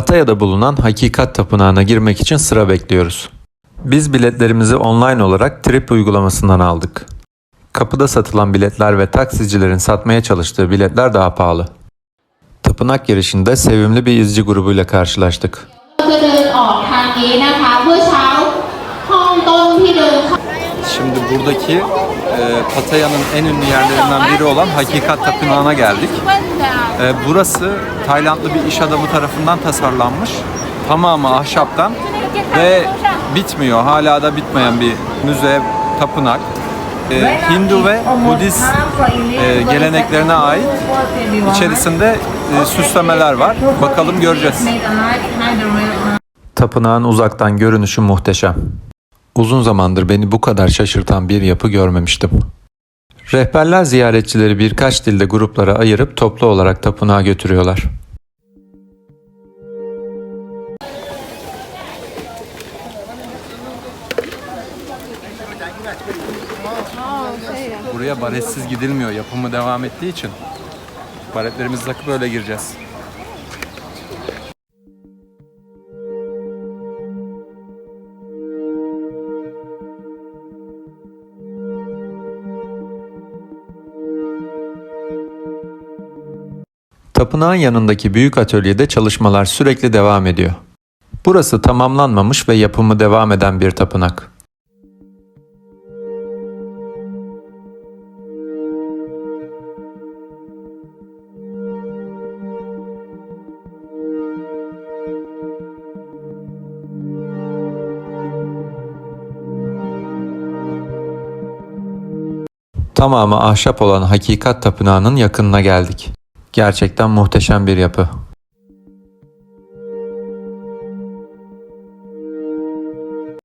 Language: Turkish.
Pataya'da bulunan Hakikat Tapınağı'na girmek için sıra bekliyoruz. Biz biletlerimizi online olarak Trip uygulamasından aldık. Kapıda satılan biletler ve taksicilerin satmaya çalıştığı biletler daha pahalı. Tapınak girişinde sevimli bir izci grubuyla karşılaştık. Şimdi buradaki e, Pataya'nın en ünlü yerlerinden biri olan Hakikat Tapınağı'na geldik. E, burası Taylandlı bir iş adamı tarafından tasarlanmış. Tamamı ahşaptan ve bitmiyor. Hala da bitmeyen bir müze, tapınak. E, Hindu ve Budist e, geleneklerine ait içerisinde e, süslemeler var. Bakalım göreceğiz. Tapınağın uzaktan görünüşü muhteşem. Uzun zamandır beni bu kadar şaşırtan bir yapı görmemiştim. Rehberler ziyaretçileri birkaç dilde gruplara ayırıp toplu olarak tapınağa götürüyorlar. Buraya baretsiz gidilmiyor. Yapımı devam ettiği için. Baretlerimizi takıp öyle gireceğiz. Tapınağın yanındaki büyük atölyede çalışmalar sürekli devam ediyor. Burası tamamlanmamış ve yapımı devam eden bir tapınak. Tamamı ahşap olan Hakikat Tapınağı'nın yakınına geldik. Gerçekten muhteşem bir yapı.